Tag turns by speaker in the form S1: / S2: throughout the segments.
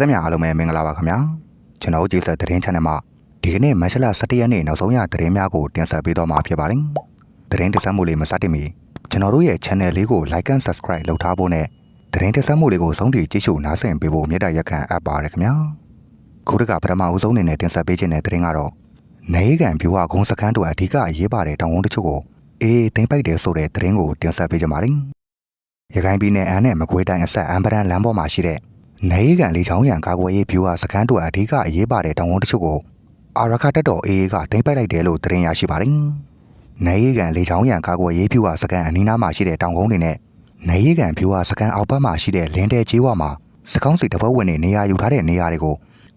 S1: သက်များအားလုံးပဲမင်္ဂလာပါခင်ဗျာကျွန်တော်ကျေးဇူးသတင်း channel မှာဒီကနေ့မတ်လ17ရက်နေ့နောက်ဆုံးရသတင်းများကိုတင်ဆက်ပေးတော့မှာဖြစ်ပါတယ်သတင်းတင်ဆက်မှုလေးမစတင်မီကျွန်တော်တို့ရဲ့ channel လေးကို like and subscribe လုပ်ထားဖို့နဲ့သတင်းတင်ဆက်မှုလေးကိုဆုံးဖြတ်ကြည့်ရှုနားဆင်ပေးဖို့မေတ္တာရက်ခံအပ်ပါတယ်ခင်ဗျာခုတကပထမဦးဆုံးအနေနဲ့တင်ဆက်ပေးခြင်းတဲ့သတင်းကတော့နေကံပြူဝကုန်းစခန်းတို့အဓိကအရေးပါတဲ့တောင်ကုန်းတချို့ကိုအေးသိမ့်ပိုက်တယ်ဆိုတဲ့သတင်းကိုတင်ဆက်ပေးကြပါမယ်ရခိုင်ပြည်နယ်အမ်းနဲ့မကွေးတိုင်းအဆက်အမ်ပရန်လမ်းပေါ်မှာရှိတဲ့ နေကံလေးချောင်းရံကာကွယ်ရေးဗျူဟာစခန်းတို့အဓိကအရေးပါတဲ့တောင်ကုန်းတချို့ကိုအာရခတက်တော်အေးကသိမ့်ပိုက်လိုက်တယ်လို့သတင်းရရှိပါတယ်။နေကံလေးချောင်းရံကာကွယ်ရေးဗျူဟာစခန်းအနီးနားမှာရှိတဲ့တောင်ကုန်းတွေနဲ့နေကံဗျူဟာစခန်းအောက်ဘက်မှာရှိတဲ့လင်းတဲကျေးဝမှာစကောင်းစီတပတ်ဝင်နေနေရာယူထားတဲ့နေရာတွေကို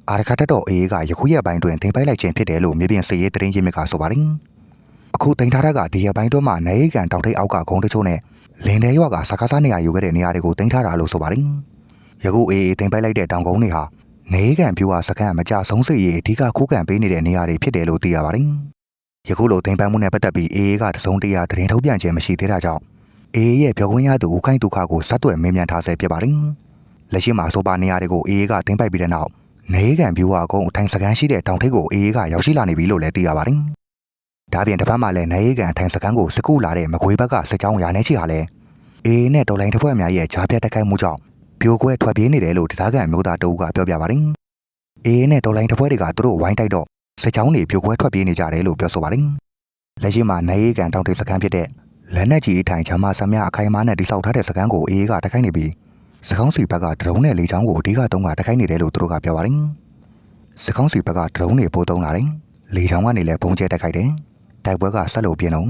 S1: အာရခတက်တော်အေးကယခုရက်ပိုင်းတွင်သိမ့်ပိုက်လိုက်ခြင်းဖြစ်တယ်လို့မြေပြင်စည်ရေးသတင်းရင်းမြစ်ကဆိုပါတယ်။အခုတင်ထားတာကဒီရက်ပိုင်းတွင်းမှာနေကံတောင်ထိပ်အောက်ကဂုံတချို့နဲ့လင်းတဲရွာကစကားစားနေရာယူခဲ့တဲ့နေရာတွေကိုတင်ထားတာလို့ဆိုပါတယ်။ ယခုအေးအေးတင်ပိုက်လိုက်တဲ့တောင်ကုန်းတွေဟာနေကံပြူဟာစကန်မကြဆုံးစိတ်ရေးအဓိကခိုးကန်ပေးနေတဲ့နေရာတွေဖြစ်တယ်လို့သိရပါတယ်။ယခုလိုတင်ပိုက်မှုနဲ့ပတ်သက်ပြီးအေးအေးကတစုံတရာသတင်းထုတ်ပြန်ခြင်းမရှိသေးတာကြောင့်အေးအေးရဲ့ပြောခွင့်ရသူဦးခိုင်ဒုက္ခကိုစက်သွယ်မေးမြန်းထားဆဲဖြစ်ပါတယ်။လက်ရှိမှာဆိုပါနေရာတွေကိုအေးအေးကတင်ပိုက်ပြီးတဲ့နောက်နေကံပြူဟာကုန်းအထိုင်စကန်ရှိတဲ့တောင်ထိပ်ကိုအေးအေးကရောက်ရှိလာနေပြီလို့လည်းသိရပါတယ်။ဒါပြင်တစ်ဖက်မှာလည်းနေကံအထိုင်စကန်ကိုစကူလာတဲ့မကွေးဘက်ကစစ်ကြောင်းရာနေချီဟာလည်းအေးနဲ့တော်လိုင်းတစ်ဖွဲ့များရဲ့ဂျားပြတ်တက်ခိုက်မှုကြောင့် ပြိုကွဲထွက်ပြေးနေတယ်လို့တရားခံမျိုးသားတအုပ်ကပြောပြပါတယ်။အေးနဲ့တော်လိုင်းတစ်ဖွဲ့တွေကသူတို့ဝိုင်းတိုက်တော့စစ်ကြောင်းတွေပြိုကွဲထွက်ပြေးနေကြတယ်လို့ပြောဆိုပါတယ်။လက်ရှိမှာနေရီကန်တောင်ထိပ်စခန်းဖြစ်တဲ့လက်နက်ကြီးအထိုင်ချမ်းမဆမ်းမြအခိုင်အမားနဲ့တိစောက်ထားတဲ့စခန်းကိုအေးကတိုက်ခိုက်နေပြီးစကောင်းစီဘက်ကဒရုန်းနဲ့လေချောင်းကိုအဓိကတုံးကတိုက်ခိုက်နေတယ်လို့သူတို့ကပြောပါတယ်။စကောင်းစီဘက်ကဒရုန်းတွေပို့တုံးလာတယ်။လေချောင်းကနေလည်းပုံကျဲတိုက်ခိုက်တယ်။တိုက်ပွဲကဆက်လို့ပြင်းတော့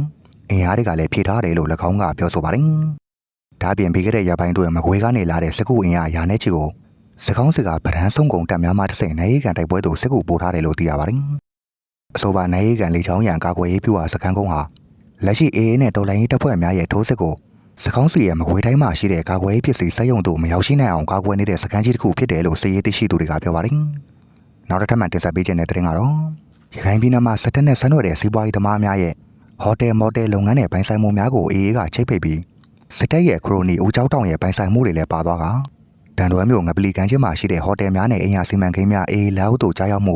S1: အင်အားတွေကလည်းဖြည့်ထားတယ်လို့၎င်းကပြောဆိုပါတယ်။ ဒါပြင်ပြီးခဲ့တဲ့ရပိုင်းတွင်မကွေးကနေလာတဲ့စကုအင်အားရာနဲ့ချီကိုစကောင်းစကဗရန်ဆုံးကုန်တက်များမှတစ်စိမ်နိုင်ကန်တိုက်ပွဲသို့စစ်ကူပို့ထားတယ်လို့သိရပါတယ်။အဆိုပါနိုင်ကန်လေချောင်းရံကာကွယ်ရေးပြုဟာစကန်ကုန်းဟာလက်ရှိအေးအေးနဲ့တော်လိုင်းရေးတပ်ဖွဲ့များရဲ့ထိုးစစ်ကိုစကောင်းစီရဲ့မကွေးတိုင်းမှာရှိတဲ့ကာကွယ်ရေးပစ္စည်းစက်ရုံတို့မရောက်ရှိနိုင်အောင်ကာကွယ်နေတဲ့စကန်ကြီးတစ်ခုဖြစ်တယ်လို့စစ်ရေးသိရှိသူတွေကပြောပါတယ်။နောက်တစ်ထပ်မှတင်ဆက်ပေးခြင်းတဲ့တင်ကတော့ရခိုင်ပြည်နယ်မှာစက်တက်နဲ့ဆန်းရွက်တဲ့စီးပွားရေးသမားများရဲ့ဟိုတယ်မော်တယ်လုပ်ငန်းနဲ့ပိုင်ဆိုင်မှုများကိုအေးအေးကချိတ်ပိတ်ပြီး စစ်တပ်ရဲ့ခရိုနီဦးကျောင်းတောင်ရဲ့ပိုင်ဆိုင်မှုတွေလည်းပါသွားကတန်တော်မျိုးငပလီကန်ချင်းမှာရှိတဲ့ဟိုတယ်များနဲ့အိမ်ယာစီမံကိန်းများအေးလောက်တို့ကြားရောက်မှု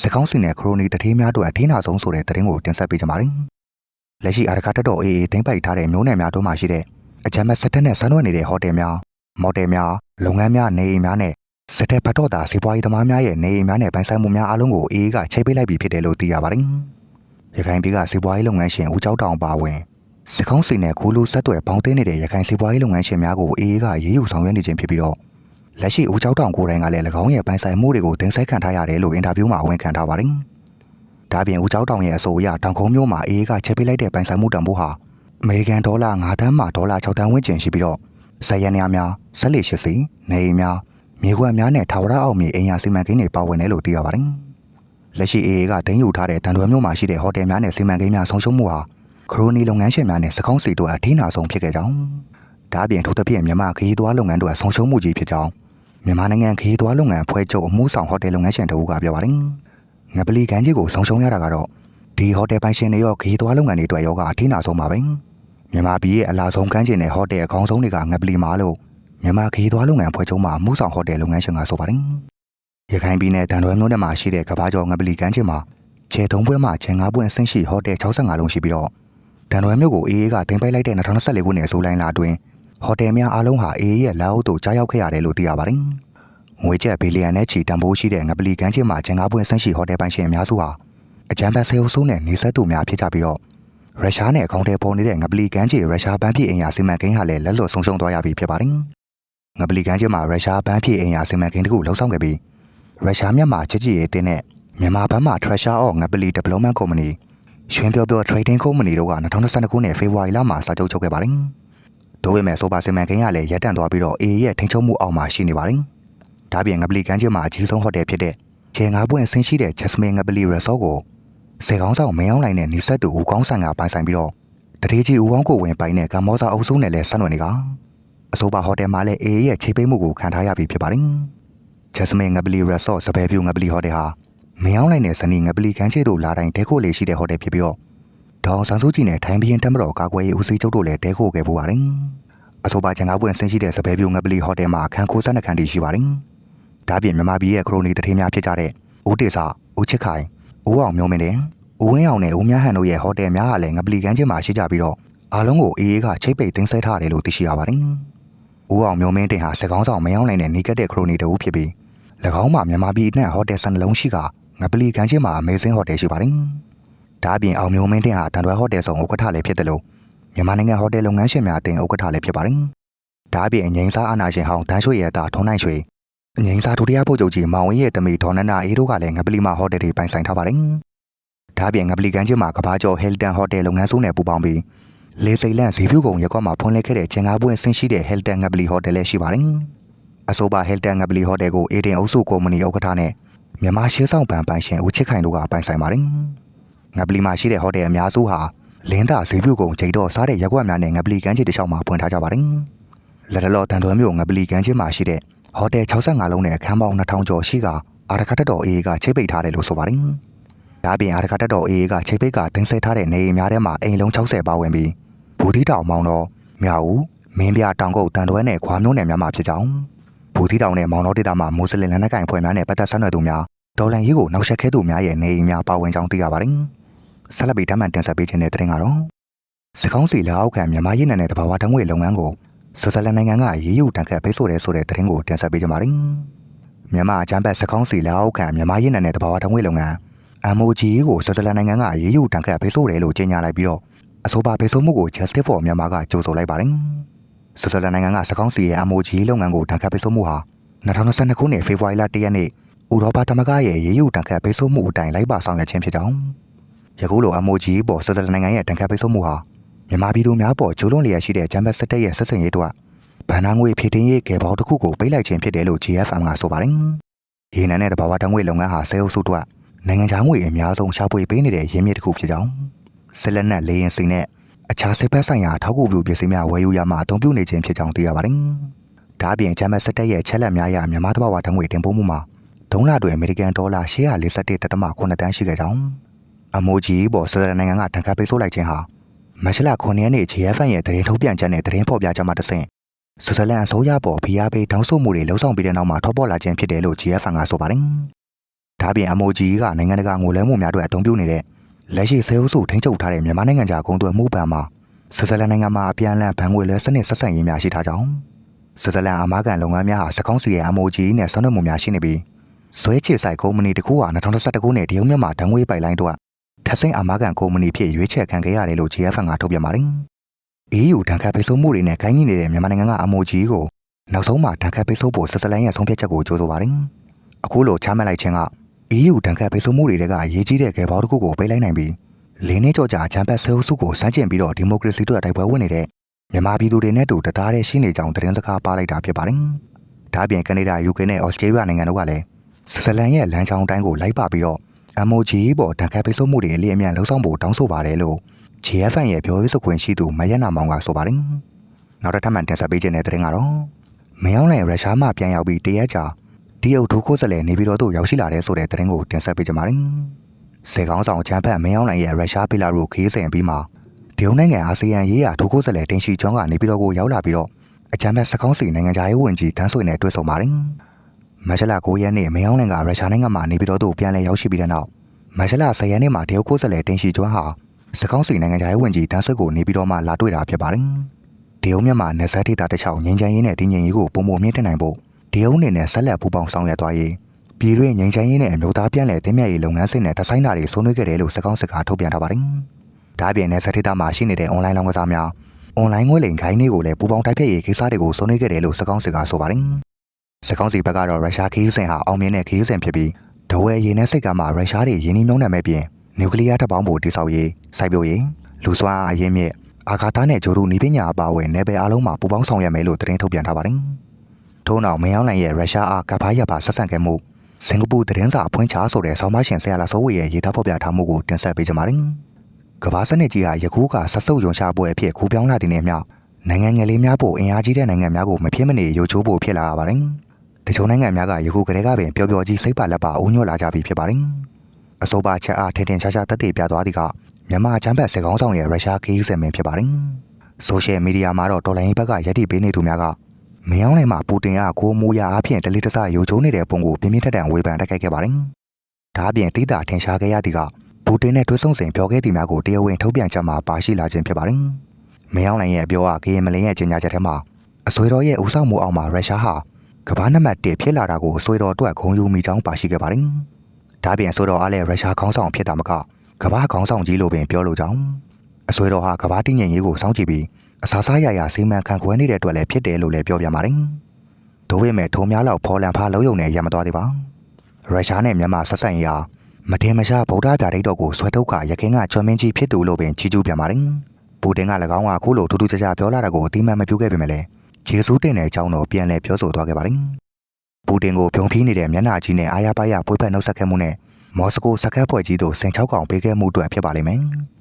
S1: စကောင်းစင်နဲ့ခရိုနီတထေးများတို့အထင်းနာဆုံးဆိုတဲ့သတင်းကိုတင်ဆက်ပေးကြပါမယ်။လက်ရှိအာရခတက်တော်အေးအေးသိမ့်ပိုက်ထားတဲ့မျိုးနယ်များတို့မှာရှိတဲ့အကြမ်းမဲ့စစ်တပ်နဲ့ဆန်းရွက်နေတဲ့ဟိုတယ်များမော်တယ်များလုပ်ငန်းများနေအိမ်များနဲ့စစ်တပ်ဖတ်တော့တာစီးပွားရေးသမားများရဲ့နေအိမ်များနဲ့ပိုင်ဆိုင်မှုများအလုံးကိုအေးအေးကချိတ်ပိတ်လိုက်ပြီးဖြစ်တယ်လို့သိရပါတယ်။ရခိုင်ပြည်ကစီးပွားရေးလုပ်ငန်းရှင်ဦးကျောင်းတောင်ပါဝင် စစ်ကောင်းစီနဲ့ခိုးလူဆက်သွယ်ပေါင်းသိနေတဲ့ရခိုင်စီးပွားရေးလုပ်ငန်းရှင်များကိုအေးအေးကရေးယူဆောင်ရွက်နေခြင်းဖြစ်ပြီးတော့လက်ရှိဦးကျောင်းတောင်ကိုယ်တိုင်ကလည်း၎င်းရဲ့ပိုင်ဆိုင်မှုတွေကိုတင်ဆက်ခံထားရတယ်လို့အင်တာဗျူးမှာဝန်ခံထားပါတယ်။ဒါပြင်ဦးကျောင်းတောင်ရဲ့အဆိုအရတောင်ကုန်းမြို့မှာအေးအေးကချက်ပေးလိုက်တဲ့ပိုင်ဆိုင်မှုတန်ဖိုးဟာအမေရိကန်ဒေါ်လာ9တန်းမှဒေါ်လာ6တန်းဝန်းကျင်ရှိပြီးတော့ဇယံများများဆက်လက်ရှိစီနေအိမ်များမြေခွက်များနဲ့ထာဝရအောင်မြေအိမ်ယာစီမံကိန်းတွေပါဝင်တယ်လို့သိရပါတယ်။လက်ရှိအေးအေးကဒိန်းယူထားတဲ့တန်တွဲမြို့မှာရှိတဲ့ဟိုတယ်များနဲ့စီမံကိန်းများဆုံးရှုံးမှုဟာ ခရိုနီလုပ်ငန်းရှင်များနဲ့စကောင်းစီတို့အထင်းနာဆုံးဖြစ်ခဲ့ကြောင်းဒါအပြင်ထို့သဖြင့်မြန်မာခရီးသွားလုပ်ငန်းတို့ဆုံးရှုံးမှုကြီးဖြစ်ကြောင်းမြန်မာနိုင်ငံခရီးသွားလုပ်ငန်းဖွဲ့ချုပ်အမှုဆောင်ဟိုတယ်လုပ်ငန်းရှင်တို့ကပြောပါတယ်။ငပလီကန်ကြီးကိုဆုံးရှုံးရတာကတော့ဒီဟိုတယ်ပိုင်ရှင်တွေရောခရီးသွားလုပ်ငန်းတွေအတွက်ရောကအထင်းနာဆုံးပါပဲ။မြန်မာပြည်ရဲ့အလားဆုံးကမ်းခြေနဲ့ဟိုတယ်အကောင်းဆုံးတွေကငပလီမာလို့မြန်မာခရီးသွားလုပ်ငန်းဖွဲ့ချုပ်မှာအမှုဆောင်ဟိုတယ်လုပ်ငန်းရှင်ကဆိုပါတယ်။ရခိုင်ပြည်နယ်တန်တွဲမြို့နယ်မှာရှိတဲ့ကဘာကျော်ငပလီကမ်းခြေမှာခြေသုံးပွဲမှာခြေငါးပွဲအဆင့်ရှိဟိုတယ်65လုံးရှိပြီးတော့ တန်ရွယ်မြို့ကိုအေးအေးကတင်ပိုက်လိုက်တဲ့2024ခုနှစ်အစိုးလိုင်းလာအတွင်းဟိုတယ်များအားလုံးဟာအေးအေးရဲ့လက်အောက်သို့ကြားရောက်ခဲ့ရတယ်လို့သိရပါတယ်။ငွေကျပ်ဘီလီယံနဲ့ချီတန်ဖိုးရှိတဲ့ငပလီကမ်းခြေမှာဂျန်ကားပွင့်ဆန်းရှိဟိုတယ်ပိုင်ရှင်အများစုဟာအကြမ်းဖက်ဆဲအုပ်စုနဲ့နေဆက်သူများဖြစ်ကြပြီးတော့ရုရှားနဲ့အကောင့်ထဲပေါ်နေတဲ့ငပလီကမ်းခြေရုရှားဘန်းဖြစ်အင်ယာစီမံကိန်းဟာလည်းလက်လွတ်ဆုံးရှုံးသွားရပြီဖြစ်ပါတယ်။ငပလီကမ်းခြေမှာရုရှားဘန်းဖြစ်အင်ယာစီမံကိန်းတစ်ခုလှုပ်ဆောင်ခဲ့ပြီးရုရှားမြန်မာချစ်ကြည်ရေးတင်တဲ့မြန်မာဘန်းမှာ Treasure of ငပလီ Development Company ရွှင်ပြောပြော Trading Company တို့က2022ခုနှစ်ဖေဖော်ဝါရီလမှာစာချုပ်ချုပ်ခဲ့ပါတယ်။ဒါပေမဲ့ဆိုပါစီမံကိန်းကလည်းရပ်တန့်သွားပြီးတော့ AA ရဲ့ထိန်းချုပ်မှုအောက်မှာရှိနေပါတယ်။ဒါပြင်ငပလီကမ်းခြေမှာအကြီးဆုံးဟိုတယ်ဖြစ်တဲ့ခြေငါးပွင့်ဆင်းရှိတဲ့ Jasmine ငပလီ Resort ကိုစေကောင်းဆောင်မင်းအောင်လိုင်းနဲ့နေဆက်သူဦးကောင်းဆန်ကပိုင်ဆိုင်ပြီးတော့တတိကြီးဦးကောင်းကိုဝင်ပိုင်တဲ့ကမ္ဘောဇာအုပ်စုနဲ့လည်းဆက်နွယ်နေကအဆိုပါဟိုတယ်မှာလည်း AA ရဲ့ချိတ်ပိတ်မှုကိုခံထားရပြီဖြစ်ပါတယ်။ Jasmine ငပလီ Resort စပယ်ပြူငပလီဟိုတယ်ဟာ မင်းအောင်လိုက်တဲ့ဇနီးငပလီခန်းချေတို့လာတိုင်းတဲခိုလေးရှိတဲ့ဟိုတယ်ဖြစ်ပြီးတော့ဒေါအောင်ဆန်းစုကြည်နဲ့ထိုင်းဘီရင်တက်မတော်ကာကွယ်ရေးဦးစီးချုပ်တို့လည်းတဲခိုခဲ့ပူပါတယ်။အဆိုပါချန်ကားပွင့်ဆင်းရှိတဲ့စပယ်ပြူငပလီဟိုတယ်မှာအခန်း62ခန်းတည်ရှိပါတယ်။ဒါပြင်မြန်မာပြည်ရဲ့ခရိုနီတထေးများဖြစ်ကြတဲ့ဦးတေစာဦးချစ်ခိုင်ဦးအောင်မျိုးမင်းနဲ့ဦးဝင်းအောင်နဲ့ဦးမြတ်ဟန်တို့ရဲ့ဟိုတယ်များကလည်းငပလီကန်းချင်းမှာရှိကြပြီးတော့အားလုံးကိုအေးအေးကချိတ်ပိတ်သိမ်းဆဲထားတယ်လို့သိရှိရပါတယ်။ဦးအောင်မျိုးမင်းတင်ဟာစကောင်းဆောင်မယောင်းနိုင်တဲ့နီးကတ်တဲ့ခရိုနီတဦးဖြစ်ပြီး၎င်းမှာမြန်မာပြည်နဲ့ဟိုတယ်ဆန်လုံးရှိက ငပလီကန်းချင်းမှာအမေဇင်းဟိုတယ်ရှိပါတယ်။ဒါအပြင်အောင်မျိုးမင်းတင်ဟာတန်တွဲဟိုတယ်ဆောင်ဥက္ကဋ္ဌလည်းဖြစ်တယ်လို့မြန်မာနိုင်ငံဟိုတယ်လုပ်ငန်းရှင်များအသင်းဥက္ကဋ္ဌလည်းဖြစ်ပါတယ်။ဒါအပြင်ငိမ့်စားအာနာရှင်ဟောင်းတန်းရွှေရဲ့သားထုံးနိုင်ရွှေငိမ့်စားဒုတိယဗိုလ်ချုပ်ကြီးမောင်ဝင်းရဲ့တမီဒေါ်နန္နာအေးတို့ကလည်းငပလီမှာဟိုတယ်တွေပိုင်ဆိုင်ထားပါတယ်။ဒါအပြင်ငပလီကန်းချင်းမှာကဘာကျော်ဟဲလ်တန်ဟိုတယ်လုပ်ငန်းစုနဲ့ပူးပေါင်းပြီးလေစိတ်လန့်ဈေးဖြူကုံရက်ကွက်မှာဖွင့်လှစ်ခဲ့တဲ့ချင်းကားပွင့်ဆင်းရှိတဲ့ဟဲလ်တန်ငပလီဟိုတယ်လည်းရှိပါတယ်။အဆိုပါဟဲလ်တန်ငပလီဟိုတယ်ကိုအေဒင်အုပ်စုကုမ္ပဏီဥက္ကဋ္ဌနဲ့ မြန်မာရှေးဆောင်ပန်ပိုင်ရှင်ဦးချစ်ခိုင်တို့ကပိုင်ဆိုင်ပါတယ်။ငပလီမှာရှိတဲ့ဟိုတယ်အများစုဟာလင်းသာဈေးဖြူကုံချိန်တော့စားတဲ့ရက်ကွက်များနဲ့ငပလီကန်းချစ်တစ်လျှောက်မှာဖွင့်ထားကြပါတယ်။လက်တလောတန်တော်မျိုးငပလီကန်းချစ်မှာရှိတဲ့ဟိုတယ်65လုံးနဲ့အခန်းပေါင်း2000ကျော်ရှိကအာရခတ်တော်အေးကချိတ်ပိတ်ထားတယ်လို့ဆိုပါတယ်။ဒါအပြင်အာရခတ်တော်အေးကချိတ်ပိတ်ကတင်းဆဲထားတဲ့နေအိမ်များထဲမှာအိမ်လုံး60ပါဝင်ပြီးဘူတီတောင်မောင်တော်မြောက်ဦးမင်းပြတောင်ကုတ်တန်တွဲနဲ့ခွာမျိုးနယ်များမှာဖြစ်ကြောင်း ဘူတီတောင်နဲ့မောင်တော်ဒေသမှာမွတ်စလင်လက်နက်ကိုင်ဖွဲ့များနဲ့ပတ်သက်ဆက်နွယ်သူများဒေါ်လန်ရေးကိုနောက်ဆက်ခဲသူများရဲ့နေအိမ်များပါဝင်ကြောင်းသိရပါတယ်။ဆက်လက်ပြီးဓာတ်မှန်တင်ဆက်ပေးခြင်းတဲ့တဲ့တင်ကတော့စကောင်းစီလက်အောက်ခံမြန်မာရင်းနယ်နဲ့တဘာဝတံငွေလုပ်ငန်းကိုဆွစ်ဇာလန်နိုင်ငံကရေးယူတန်ခတ်ပေးဆိုတဲ့ဆိုတဲ့သတင်းကိုတင်ဆက်ပေးကြပါမယ်။မြန်မာအကြမ်းဖက်စကောင်းစီလက်အောက်ခံမြန်မာရင်းနယ်နဲ့တဘာဝတံငွေလုပ်ငန်း MOG ကိုဆွစ်ဇာလန်နိုင်ငံကရေးယူတန်ခတ်ပေးဆိုတယ်လို့ကြေညာလိုက်ပြီးတော့အဆိုပါပေးဆိုမှုကို Justice for မြန်မာကကြိုဆိုလိုက်ပါတယ်။ ဆွစ်ဇာလန်နိုင်ငံကစကောင်းစီရဲ့ MOG လုပ်ငန်းကိုတန်ခတ်ပေးဆိုမှုဟာ2022ခုနှစ်ဖေဖော်ဝါရီလ1ရက်နေ့ဥရောပသမဂ္ဂရဲ့ရေးယူတန်ခတ်ပေးဆိုမှုအတိုင်းလိုက်ပါဆောင်ရွက်ခြင်းဖြစ်ကြောင်းယခုလို MOG ပေါ်ဆွစ်ဇာလန်နိုင်ငံရဲ့တန်ခတ်ပေးဆိုမှုဟာမြန်မာပြည်သူများပေါ်ကျိုးလွန်လျက်ရှိတဲ့ဂျမ်ဘတ်စစ်တပ်ရဲ့ဆက်ဆံရေးတို့ဗန်နာငွေဖြည့်တင်းရေးကေဘောတစ်ခုကိုပိတ်လိုက်ခြင်းဖြစ်တယ်လို့ GFM ကဆိုပါတယ်။ရေနံနဲ့တဘာဝတံငွေလုပ်ငန်းဟာဆဲအုပ်စုတို့နိုင်ငံခြားငွေအများဆုံးရှာဖွေပေးနေတဲ့ရင်းမြစ်တစ်ခုဖြစ်ကြောင်းဆက်လက်နဲ့လေရင်စိနဲ့ အခြားစစ်ဘက်ဆိုင်ရာထောက်ကူပြုပစ္စည်းများဝယ်ယူရမှာအသုံးပြုနေခြင်းဖြစ်ကြောင်းသိရပါတယ်။ဒါအပြင်ဂျမ်ဘတ်စစ်တပ်ရဲ့ချက်လက်များရမြန်မာတဘာဝတံငွေတင်ပို့မှုမှာဒုံးလာတွင်အမေရိကန်ဒေါ်လာ841.9တန်းရှိခဲ့ကြောင်းအမိုဂျီပေါ်ဆယ်နိုင်ငံကတန်ခါပေးဆို့လိုက်ခြင်းဟာမတ်လ9ရက်နေ့ GFN ရဲ့သတင်းထုတ်ပြန်ချက်နဲ့သတင်းဖော်ပြချက်မှတဆင့်ဆွစ်ဇာလန်အစိုးရပေါ်ဖိအားပေးတောင်းဆိုမှုတွေလှုံ့ဆော်ပြီးတဲ့နောက်မှာထောက်ပေါ်လာခြင်းဖြစ်တယ်လို့ GFN ကဆိုပါတယ်။ဒါပြင် MOG ကနိုင်ငံတကာငွေလဲမှုများအတွက်အသုံးပြုနေတဲ့ လက်ရှိဆဲအုပ်စုထိန်းချုပ်ထားတဲ့မြန်မာနိုင်ငံခြားကုန်သွယ်မှုပန်မှာဆွစ်ဇာလန်နိုင်ငံမှာအပြန်အလှန်ဘဏ်ငွေလဲစနစ်ဆက်ဆံရေးများရှိထားကြောင်းဆွစ်ဇာလန်အမားကန်လုပ်ငန်းများဟာစကောင်းစီရဲ့ MOG နဲ့ဆွမ်းနွှဲမှုများရှိနေပြီးဇွဲချေဆိုင်ကုမ္ပဏီတစ်ခုဟာ2021ခုနှစ်တရုတ်မြန်မာဓာတ်ငွေပိုက်လိုင်းတို့ထက်ဆင်းအမားကန်ကုမ္ပဏီဖြစ်ရွေးချယ်ခံခဲ့ရတယ်လို့ GFN ကထုတ်ပြန်ပါတယ်။ EU တန်ခတ်ပိတ်ဆို့မှုတွေနဲ့ကိုင်းကြီးနေတဲ့မြန်မာနိုင်ငံက MOG ကိုနောက်ဆုံးမှာတန်ခတ်ပိတ်ဆို့ဖို့ဆွစ်ဇာလန်ရဲ့ဆုံးဖြတ်ချက်ကိုကြိုးဆိုပါတယ်။အခုလိုချမှတ်လိုက်ခြင်းက EU တန်ခတ်ပိတ်ဆို့မှုတွေကအရေးကြီးတဲ့ကေဘောတစ်ခုကိုပိတ်လိုက်နိုင်ပြီးလင်းနေကြောကြာချမ်ပတ်ဆဲအုပ်စုကိုစန့်ကျင်ပြီးတော့ဒီမိုကရေစီတို့အတိုက်ပွဲဝင်နေတဲ့မြန်မာပြည်သူတွေနဲ့တူတသားတည်းရှိနေကြောင်းသတင်းစကားပါလိုက်တာဖြစ်ပါတယ်။ဒါ့အပြင်ကနေဒါ UK နဲ့ Australia နိုင်ငံတို့ကလည်းဆွစ်ဇာလန်ရဲ့လမ်းကြောင်းတိုင်းကိုလိုက်ပါပြီးတော့ MOG ပေါ်တန်ခတ်ပိတ်ဆို့မှုတွေအလေးအမြတ်လှုံ့ဆော်ဖို့တောင်းဆိုပါတယ်လို့ GFN ရဲ့ပြောရေးဆိုခွင့်ရှိသူမယက်နာမောင်ကဆိုပါတယ်။နောက်တစ်ထပ်မှတင်ဆက်ပေးခြင်းတဲ့တဲ့တင်ကတော့မယောင်းနိုင်ရုရှားမှပြန်ရောက်ပြီးတရက်ကြာ တရုတ်ဒုခိုးစလဲနေပြီးတော့တို့ရောက်ရှိလာတဲ့ဆိုတဲ့တဲ့ကိုတင်ဆက်ပေးကြပါမယ်။စေကောင်းဆောင်ချမ်းဖတ်မယောင်းနိုင်ရဲ့ရုရှားဘီလာရုခီးစဉ်ပြီးမှာတရုတ်နိုင်ငံအာဆီယံရေးရာဒုခိုးစလဲတင်ရှိကျွန်းကနေပြီးတော့ကိုရောက်လာပြီးတော့အချမ်းဖတ်စကောင်းစီနိုင်ငံခြားရေးဝန်ကြီးတန်းဆွေနဲ့တွေ့ဆုံပါတယ်။မတ်လ9ရက်နေ့မယောင်းနိုင်ကရုရှားနိုင်ငံမှာနေပြီးတော့သူပြန်လည်ရောက်ရှိပြီးတဲ့နောက်မတ်လ10ရက်နေ့မှာတရုတ်ကိုယ်စားလှယ်တင်ရှိကျွမ်းဟာစကောင်းစီနိုင်ငံခြားရေးဝန်ကြီးတန်းဆွတ်ကိုနေပြီးတော့မှလာတွေ့တာဖြစ်ပါတယ်။တရုတ်မြန်မာနယ်စပ်ဒေသတစ်လျှောက်ငြိမ်းချမ်းရေးနဲ့တည်ငြိမ်ရေးကိုပုံမမြင့်တက်နိုင်ဖို့ တရုတ်အနေနဲ့ဆက်လက်ပူးပေါင်းဆောင်ရွက်သွားရေးပြည်တွင်းငြိမ်းချမ်းရေးနဲ့အမျိုးသားပြန်လည်တည်မြဲရေးလုပ်ငန်းစဉ်နဲ့တဆိုင်တာတွေဆွေးနွေးခဲ့တယ်လို့စကောင်းစကားထုတ်ပြန်ထားပါတယ်။ဒါ့အပြင်နယ်စပ်ဒေသမှာရှိနေတဲ့အွန်လိုင်းလောင်းကစားများအွန်လိုင်းငွေလိမ်ခိုင်းတွေကိုလည်းပူးပေါင်းတိုက်ဖျက်ရေးကိစ္စတွေကိုဆွေးနွေးခဲ့တယ်လို့စကောင်းစကားဆိုပါတယ်။စကောင်းစီဘက်ကတော့ရုရှားခီးစင်ဟာအောင်မြင်တဲ့ခီးစင်ဖြစ်ပြီးဒဝဲရေနဲ့စိတ်ကမှရုရှားတွေရင်းနှီးမြှုပ်နှံမဲ့ပြင်နျူကလ িয়ার တပ်ပေါင်းဖို့တိစောက်ရေးစိုက်ပျိုးရေးလူစွမ်းအရင်းမြစ်အာကာသနဲ့ဂျိုရူနီပညာအပါအဝင်နယ်ပယ်အလုံးမှာပူးပေါင်းဆောင်ရွက်မယ်လို့သတင်းထုတ်ပြန်ထားပါတယ်။ ထို့နောက်မင်းအောင်လှိုင်ရဲ့ရုရှားအားကဖားရပါဆက်ဆံခဲ့မှုစင်ကာပူသတင်းစာအဖွင့်ချဆိုတဲ့ဆောင်းပါရှင်ဆရာလာစိုးဝေရဲ့ရေးသားဖော်ပြထားမှုကိုတင်ဆက်ပေးကြပါမယ်။ကမ္ဘာစနစ်ကြီးဟာယခုကဆက်ဆုပ်ယွန်ရှာပွဲအဖြစ်ခူးပြောင်းလာတဲ့နေမြောက်နိုင်ငံငယ်လေးများပိုအင်အားကြီးတဲ့နိုင်ငံများကိုမဖြစ်မနေရုပ်ချိုးဖို့ဖြစ်လာရပါတယ်။တချို့နိုင်ငံများကယခုကလေးကပင်ပျော်ပျော်ကြီးစိတ်ပါလက်ပါဦးညွှတ်လာကြပြီဖြစ်ပါတယ်။အဆိုပါချက်အားထင်ထင်ရှားရှားသက်သေပြသွားသည်ကမြန်မာချမ်းဘတ်စစ်ကောင်းဆောင်ရဲ့ရုရှားခီးစင်မင်းဖြစ်ပါတယ်။ဆိုရှယ်မီဒီယာမှာတော့တော်လိုင်းဘက်ကယက်တီပေးနေသူများက မမင်းအောင်လှိုင်မှာပူတင်ကကိုမူရအဖြစ်တလေးတစရိုချိုးနေတဲ့ပုံကိုပြင်းပြင်းထန်ထန်ဝေဖန်တိုက်ခိုက်ခဲ့ပါတယ်။ဒါအပြင်တိတာထင်ရှားခဲ့ရသည်ကပူတင်နဲ့တွဲဆုံစဉ်ပြောခဲ့သည်များကိုတရားဝင်ထုတ်ပြန်ချက်မှာပါရှိလာခြင်းဖြစ်ပါတယ်။မင်းအောင်လှိုင်ရဲ့အပြောအကရင်မလင်းရဲ့ကြေညာချက်ထဲမှာအဆွေတော်ရဲ့ဦးဆောင်မှုအောက်မှာရုရှားဟာကမ္ဘာနံပါတ်1ဖြစ်လာတာကိုအဆွေတော်အတွက်ဂုဏ်ယူမိကြောင်းပါရှိခဲ့ပါတယ်။ဒါပြင်အဆွေတော်အားလည်းရုရှားခေါင်းဆောင်ဖြစ်တာမကကမ္ဘာခေါင်းဆောင်ကြီးလို့ပင်ပြောလိုကြောင်းအဆွေတော်ဟာကမ္ဘာတည်ငြိမ်ရေးကိုစောင့်ကြည့်ပြီး အစားစားရရစီမံခန့်ခွဲနေတဲ့အတွက်လည်းဖြစ်တယ်လို့လည်းပြောပြပါတယ်။ဒို့ပေမဲ့ထုံများလောက်ဖော်လန်ဖားလုံးယုံနဲ့ရမသွားသေးပါ။ရုရှားနဲ့မြန်မာဆက်ဆံရေးဟာမတင်မရှားဗုဒ္ဓဗျာဒိတ်တော်ကိုဆွဲထုတ်ခရခင်ကချွန်မင်းကြီးဖြစ်သူလို့ပင်ချီးကျူးပြန်ပါတယ်။ပူတင်က၎င်းကခုလိုထူးထူးခြားခြားပြောလာတာကိုအတိမတ်မပြုခဲ့ပေမဲ့လည်းဂျေဇူးတင်တဲ့အကြောင်းတော့ပြန်လည်ပြောဆိုသွားခဲ့ပါတယ်။ပူတင်ကိုဖြုံဖီးနေတဲ့မျက်နှာကြီးနဲ့အာရပါရပွေးဖက်နှုတ်ဆက်ခဲ့မှုနဲ့မော်စကိုစကတ်ဖွဲ့ကြီးတို့စင်ချောက်ကောင်ပေးခဲ့မှုအတွက်ဖြစ်ပါလိမ့်မယ်။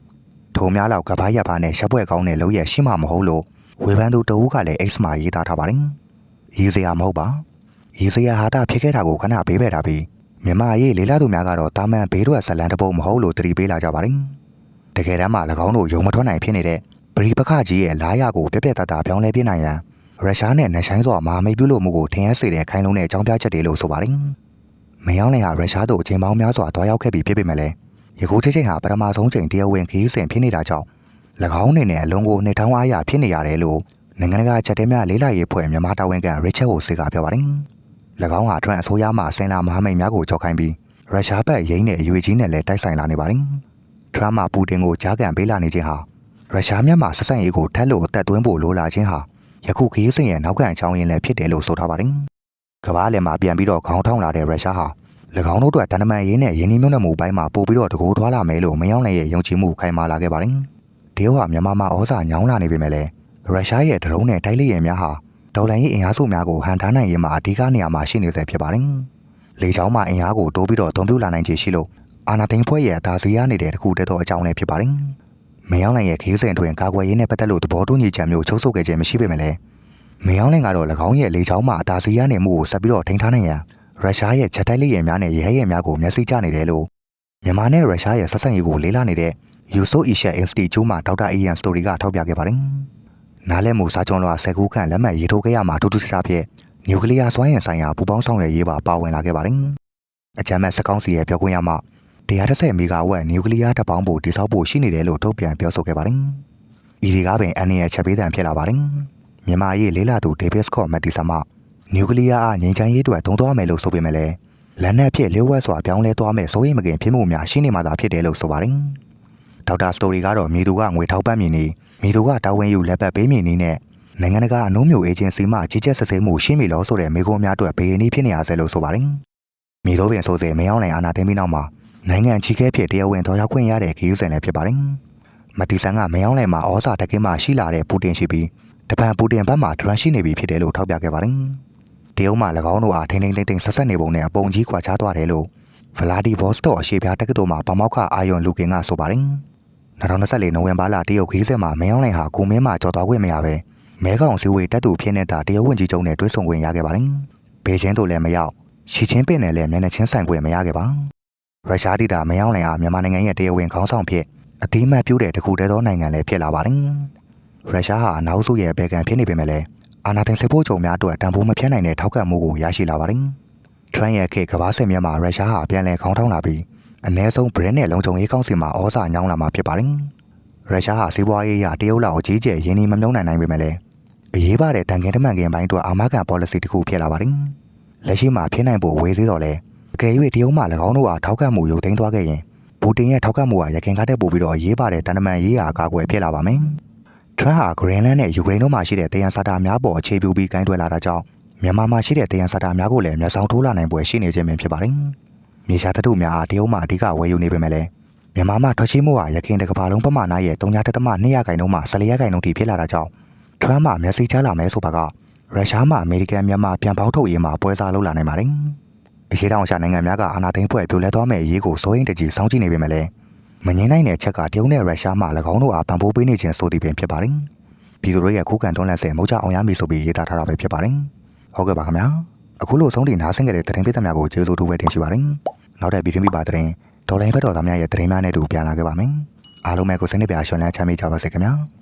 S1: ထုံများလောက်ကဘာရပါနဲ့ရှက်ပွဲကောင်းတဲ့လုံးရရှိမှမဟုတ်လို့ဝေဖန်သူတဦးကလည်း X မှာရေးသားထားပါတယ်။ရေးစရာမဟုတ်ပါ။ရေးစရာဟာတာဖြစ်ခဲ့တာကိုခဏပေးပဲထားပြီးမြန်မာရေးလေးလာသူများကတော့တာမန်ဘေးတို့ဇလန်တပုတ်မဟုတ်လို့တတိပေးလာကြပါတယ်။တကယ်တမ်းမှာ၎င်းတို့ယုံမထွက်နိုင်ဖြစ်နေတဲ့ပရိပခကြီးရဲ့လာရကိုပြက်ပြက်တတ်တာပြောင်းလဲပြနိုင်ရန်ရုရှားနဲ့နှဆိုင်စွာမဟာမိတ်ပြုလို့မှုကိုထင်ရစေတဲ့ခိုင်လုံးတဲ့အကြောင်းပြချက်တွေလို့ဆိုပါတယ်။မယောင်းလင်ဟာရုရှားတို့အချိန်ပေါင်းများစွာတွားရောက်ခဲ့ပြီးဖြစ်ပေမဲ့လည်း ယခုတစ်ချိန်ဟာပထမဆုံးချိန်တရားဝင်ခရီးစဉ်ဖြစ်နေတာကြောင့်၎င်းအနေနဲ့အလုံးကိုနှစ်ထောင်အားရဖြစ်နေရတယ်လို့နိုင်ငံတကာချက်တဲများလေးလာရေးဖွဲ့မြန်မာတာဝန်ခံရစ်ချက်ဟိုစေကပြောပါတယ်။၎င်းဟာထရန့်အစိုးရမှဆင်လာမဟာမိတ်များကိုကြောက်ခိုင်းပြီးရုရှားဘက်ရင်းနဲ့အရွေကြီးနဲ့လည်းတိုက်ဆိုင်လာနေပါတယ်။ထရန့်မှပူတင်ကိုကြားကန်ပေးလာနေခြင်းဟာရုရှားမြန်မာဆက်ဆံရေးကိုထက်လို့အသက်သွင်းဖို့လိုလာခြင်းဟာယခုခရီးစဉ်ရဲ့နောက်ခံအကြောင်းရင်းလည်းဖြစ်တယ်လို့ဆိုထားပါတယ်။ကမ္ဘာလယ်မှာပြန်ပြီးတော့ခေါင်းထောင်းလာတဲ့ရုရှားဟာ၎ င်းတို့အတွက်တန်တမန်ရင်းနဲ့ရင်းနှီးမြှုပ်နှံမှုပိုင်းမှာပို့ပြီးတော့တကိုးထွားလာမယ်လို့မယောင်းလည်းရဲ့ယုံကြည်မှုခိုင်မာလာခဲ့ပါတယ်။တရုတ်ဟာမြန်မာမှာဩဇာညောင်းလာနေပေမဲ့လည်းရုရှားရဲ့ဒရုန်းနဲ့တိုက်လေယာဉ်များဟာဒေါ်လာရေးအင်အားစုများကိုဟန်ထားနိုင်ရေးမှာအဓိကနေရာမှာရှိနေစေဖြစ်ပါတယ်။လေချောင်းမှာအင်အားကိုတိုးပြီးတော့အသုံးပြုလာနိုင်ခြေရှိလို့အာနာသိန်းဖွဲ့ရဲ့အသာစီးရနေတဲ့တခုတည်းသောအကြောင်းလည်းဖြစ်ပါတယ်။မယောင်းလည်းရဲ့ခရီးစဉ်တွင်ကာကွယ်ရေးနဲ့ပတ်သက်လို့သဘောတူညီချက်မျိုးချုပ်ဆိုခဲ့ခြင်းမရှိပေမဲ့လည်းမယောင်းလည်းကတော့၎င်းရဲ့လေချောင်းမှာအသာစီးရနေမှုကိုဆက်ပြီးတော့ထိန်းထားနိုင်ရန် ရုရှားရဲ့ချက်တိုက်လေယာဉ်များနဲ့ရဲရဲများကိုမျက်စိကျနေတယ်လို့မြန်မာနဲ့ရုရှားရဲ့ဆက်ဆံရေးကိုလေးလာနေတဲ့ Yuso Isha Institute မှာဒေါက်တာ Ian Story ကထောက်ပြခဲ့ပါတယ်။နားလည်မှုစာချုပ်လွှာ10ခုခန့်လက်မှတ်ရေးထိုးခဲ့ရမှာထူးထူးခြားခြားဖြစ်နျူကလ িয়ার စွမ်းအင်ဆိုင်ရာပူးပေါင်းဆောင်ရွက်ရေးပါပါဝင်လာခဲ့ပါတယ်။အကြမ်းမဲ့စကောင်းစီရဲ့ပြောခွင့်ရမှ130မီဂါဝက်နျူကလ িয়ার တပ်ပေါင်းဖို့တိစောက်ဖို့ရှိနေတယ်လို့ထုတ်ပြန်ပြောဆိုခဲ့ပါတယ်။ဤဒီကပင်အန်ရဲ့ချက်ပေးတံဖြစ်လာပါတယ်။မြန်မာရေးလေးလာသူ David Scott Mattis မှ နျူကလ িয়ার အငြိမ်းချမ်းရေးအတွက်သုံးသွားမယ်လို့ဆိုပေမဲ့လည်းလက်နက်ဖြစ်လျှို့ဝှက်စွာပြောင်းလဲသွားမယ်စိုးရိမ်မကင်ဖြစ်မှုများရှိနေမှသာဖြစ်တယ်လို့ဆိုပါတယ်။ဒေါက်တာစတိုရီကတော့မြေသူကငွေထောက်ပံ့မြင်နေမြေသူကတာဝန်ယူလက်ပတ်ပေးမြင်နေနဲ့နိုင်ငံတကာအနှုံးမျိုးအေဂျင်စီမှကြီးကြပ်စစ်ဆေးမှုရှိမီလို့ဆိုတဲ့မိကုံးများအတွက်ဘေးရင်းနှီးဖြစ်နေရဆဲလို့ဆိုပါတယ်။မြေသောပင်ဆိုစေမင်းအောင်လိုင်အာနာသိမ်းပြီးနောက်မှာနိုင်ငံချီခဲဖြစ်တရားဝင်တော်ရောက်ခွင့်ရတဲ့ခရီးစဉ်လည်းဖြစ်ပါတယ်။မတီဆန်ကမင်းအောင်လိုင်မှာဩဇာတကင်းမှရှိလာတဲ့ပူတင်ရှိပြီးတပန်ပူတင်ဘက်မှဒရန်ရှိနေပြီဖြစ်တယ်လို့ထောက်ပြခဲ့ပါတယ်။ တရုတ်မှ၎င်းတို့အားထိန်းထိန်းသိမ်းသိမ်းဆက်ဆက်နေပုံနဲ့အပုံကြီးခွာခြားသွားတယ်လို့ဗလာဒီဗော့စတော့အရှေ့ပြားတက္ကသိုလ်မှာဗမောက်ခအာယွန်လူကင်ကဆိုပါတယ်။2024နိုဝင်ဘာလတရုတ်ခီးစဉ်မှာမင်းအောင်လိုင်ဟာကိုမင်းမှကြော်သွားခွင့်မရပဲမဲကောင်စည်းဝေးတက်သူဖြစ်နေတာတရုတ်ဝင်ကြီးချုပ်နဲ့တွဲဆုံခွင့်ရခဲ့ပါတယ်။ဘေချင်းတို့လည်းမရောက်ရှီချင်းပင်နဲ့လည်းမျက်နှာချင်းဆိုင်ခွင့်မရခဲ့ပါ။ရုရှားဒေသမင်းအောင်လိုင်အားမြန်မာနိုင်ငံရဲ့တရုတ်ဝင်ခေါင်းဆောင်ဖြစ်အတိမတ်ပြုတဲ့တခုတည်းသောနိုင်ငံလည်းဖြစ်လာပါတယ်။ရုရှားဟာအနောက်စုရဲ့ဘယ်ကန်ဖြစ်နေပေမဲ့လည်း အာနာတန်စစ်ဖို့ကြုံများအတွက်တန်ဖိုးမဖြတ်နိုင်တဲ့ထောက်ခံမှုကိုရရှိလာပါတယ်။ထရန့်ရဲ့ခေတ်ကမ္ဘာစစ်မြတ်မှာရုရှားဟာပြန်လည်ခေါင်းထောင်လာပြီးအ ਨੇ ဆုံးဗြိနဲ့လုံခြုံရေးကောင်းစီမှာဩဇာညောင်းလာမှာဖြစ်ပါတယ်။ရုရှားဟာစီးပွားရေးအရတရုတ်လောက်အကြီးကျယ်ရင်းနှီးမမြုံနိုင်နိုင်ပေမဲ့လည်းအရေးပါတဲ့တန်ခင်းတမန်ခင်းပိုင်းအတွက်အာမခံ policy တစ်ခုဖြစ်လာပါတယ်။လက်ရှိမှာဖြစ်နိုင်ဖို့ဝေးသေးတော့လဲအကယ်၍တရုတ်မှ၎င်းတို့အားထောက်ခံမှုရုပ်သိမ်းသွားခဲ့ရင်ပူတင်ရဲ့ထောက်ခံမှုဟာရခင်ကားတဲ့ပို့ပြီးတော့အရေးပါတဲ့တန်တမန်ရေးရာအကာအကွယ်ဖြစ်လာပါမယ်။ ထရန့်ဟာဂရင်းလန်းနဲ့ယူကရိန်းတို့မှာရှိတဲ့တယန်စာတာများပေါ်အခြေပြုပြီးကိုင်းတွယ်လာတာကြောင့်မြန်မာမှာရှိတဲ့တယန်စာတာများကိုလည်းမျက်စောင်းထိုးလာနိုင်ပွဲရှိနေခြင်းပဲဖြစ်ပါတယ်။မြေရှားတထုများအားတရုတ်မှအဓိကဝယ်ယူနေပေမဲ့လည်းမြန်မာမှာထွက်ရှိမှုဟာရခင်တကဘာလုံးပမာဏရဲ့3.2ရာခိုင်နှုန်းမှ14ရာခိုင်နှုန်းထိဖြစ်လာတာကြောင့်ထရန့်မှမျက်စိချလာမယ်ဆိုပါကရုရှားမှအမေရိကန်မြန်မာပြန်ပေါင်းထုတ်ရေးမှာပွဲစားလုပ်လာနိုင်ပါတယ်။အရှိတောင်ရှာနိုင်ငံများကအာဏာသိမ်းပွဲပြိုလဲသွားမဲ့အရေးကိုစိုးရိမ်တကြီးစောင့်ကြည့်နေပေမဲ့လည်း မငြင်းနိုင်တဲ့ချက်ကတရုတ်နဲ့ရုရှားမှ၎င်းတို့အားပံ့ပိုးပေးနေခြင်းဆိုသည်ပင်ဖြစ်ပါတယ်။ပြည်သူတို့ရဲ့ခုခံတွန်းလှန်ဆဲမုတ်ချအောင်ရမည်ဆိုပြီးရေးသားထားတာပဲဖြစ်ပါတယ်။ဟုတ်ကဲ့ပါခင်ဗျာ။အခုလိုဆုံးတင်နားဆင်ခဲ့တဲ့သတင်းပေးသမျှကိုကျေးဇူးတူပဲတင်ရှိပါတယ်။နောက်တဲ့ဗီဒီယိုမိပါသတင်းဒေါ်လိုင်းဘက်တော်သားများရဲ့သတင်းများနဲ့တူပြန်လာခဲ့ပါမယ်။အားလုံးပဲကိုစိတ်နှပြရှင်လန်းချမ်းမြေ့ကြပါစေခင်ဗျာ။